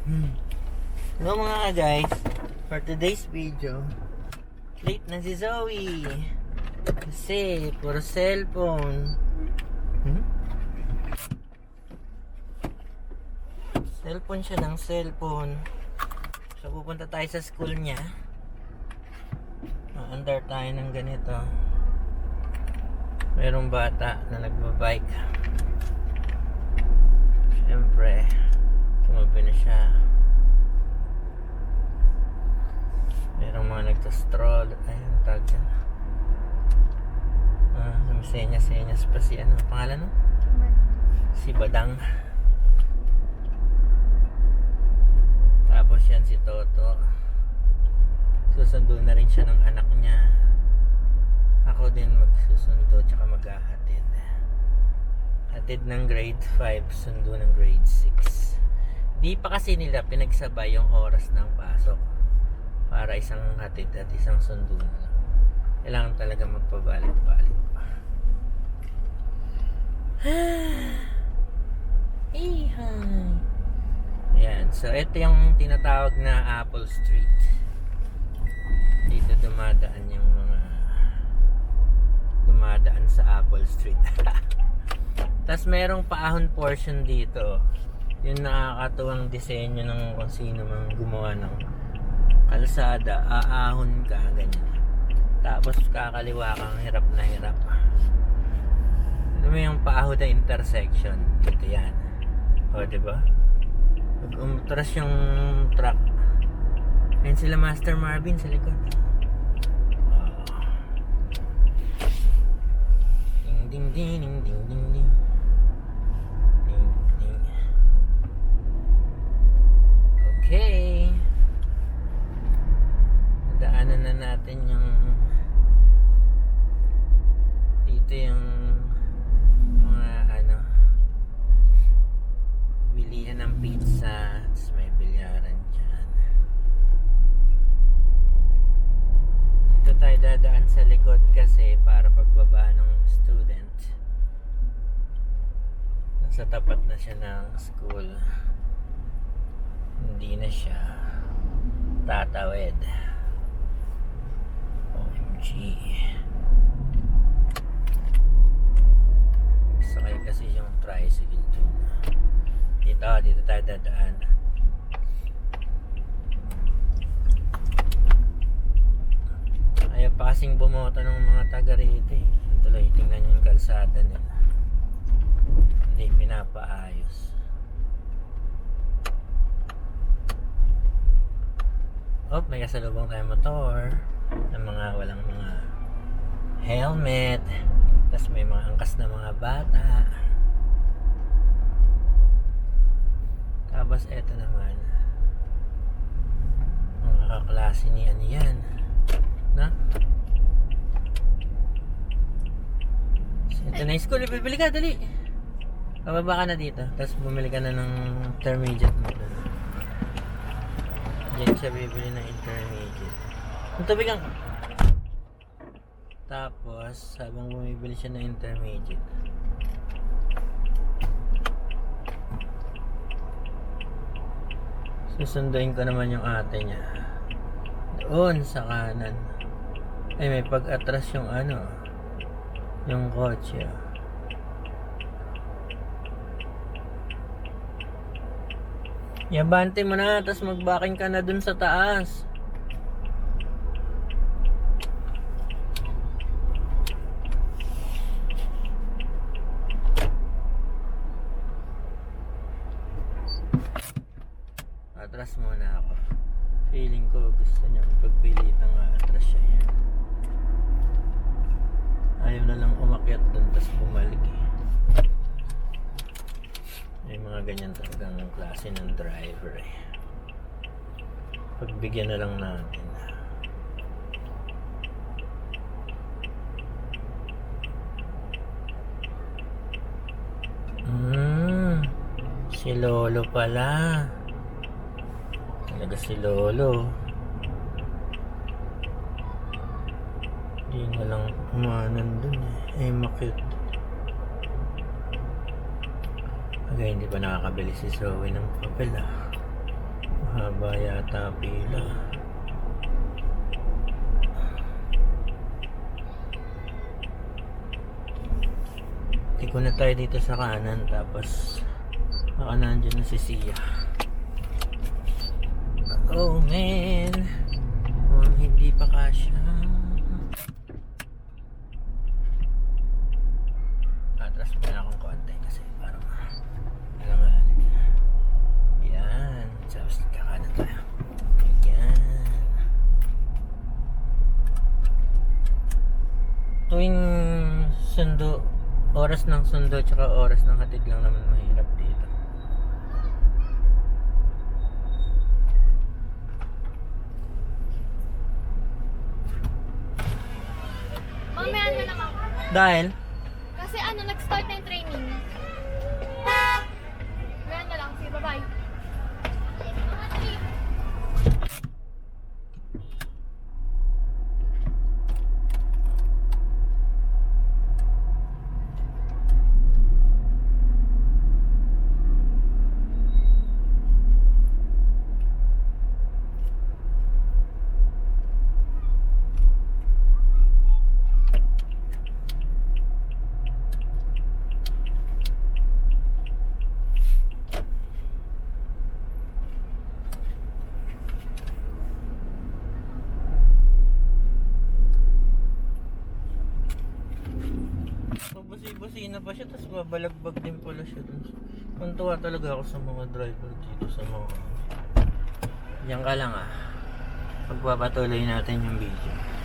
Hello mga guys, for today's video, late na si Zoe. Kasi, puro cellphone. Hmm? Cellphone siya ng cellphone. So, pupunta tayo sa school niya. Under tayo ng ganito. Merong bata na nagbabike. Siyempre, tumabi na siya. Merong mga nagsa-stroll. Ayun, tag yan. Ah, may senyas-senyas pa si ano, pangalan no? Si Badang. Tapos yan si Toto. Susundo na rin siya ng anak niya. Ako din magsusundo tsaka maghahatid. Hatid ng grade 5, sundo ng grade 6. Di pa kasi nila pinagsabay yung oras ng pasok para isang hatid at isang sundo na lang. Kailangan talaga magpabalik-balik pa. Ihay. Ayan, so ito yung tinatawag na Apple Street. Dito dumadaan yung mga dumadaan sa Apple Street. Tapos merong paahon portion dito. Yung nakakatuwang disenyo ng kung sino mang gumawa ng kalsada, aahon ka, ganyan. Tapos kakaliwa kang hirap na hirap. Alam mo yung paahon na intersection? Ito yan. O, di ba? Pag umatras yung truck, ayun sila Master Marvin sa likod. Ah. Ding ding ding ding. Ding tayo dadaan sa likod kasi para pagbaba ng student. Nasa tapat na siya ng school. Hindi na siya tatawid. OMG sakay kasi yung tricycle dun dito, dito tayo dadaan ayaw pa kasing bumoto ng mga taga rito eh tuloy tingnan yung kalsada nila hindi pinapaayos Oh, may kasalubong tayong motor ng mga walang mga helmet. Tapos may mga angkas na mga bata. Tapos eto naman. Mga kaklase ni ano yan. Na? Ito na yung school. Bibili ka, dali. Pababa ka na dito. Tapos bumili ka na ng intermediate mo doon. Diyan siya bibili ng intermediate. Ang tubig ang... Tapos, habang bumibili siya ng intermediate, susunduin ko naman yung ate niya. Doon sa kanan. Ay, may pag-atras yung ano, yung kotse. Yabante mo na, tapos magbaking ka na dun sa taas. Atras muna ako. Feeling ko gusto niya pagpilitang atras siya. eh. Ayaw na lang umakyat dun tapos bumalik eh. Mga ganyan talagang klase ng driver eh. Pagbigyan na lang natin. Hmm, si Lolo pala. Talaga si Lolo. Di na lang umanan dun eh. Eh, makit. Bagay, hindi pa nakakabili si Zoe ng papel ah. Mahaba yata pila. Tiko na tayo dito sa kanan tapos baka nandyan na si Sia. Oh man, mukhang hindi pa kasya. Atras mo na akong konti kasi parang alangan. Yan, tapos kakanan tayo. Yan. Tuwing sundo, oras ng sundo tsaka oras ng hatid lang naman mahirap dito. Mamaya na ako. Dahil, Kasi ano, nag-start na yung training. Mamaya na lang. Sige, bye-bye. Mga three. Busi-busina pa siya, tapos babalagbag din pala siya. Kuntuwa talaga ako sa mga driver dito sa mga... Diyan ka lang ah. Pagpapatuloy natin yung video.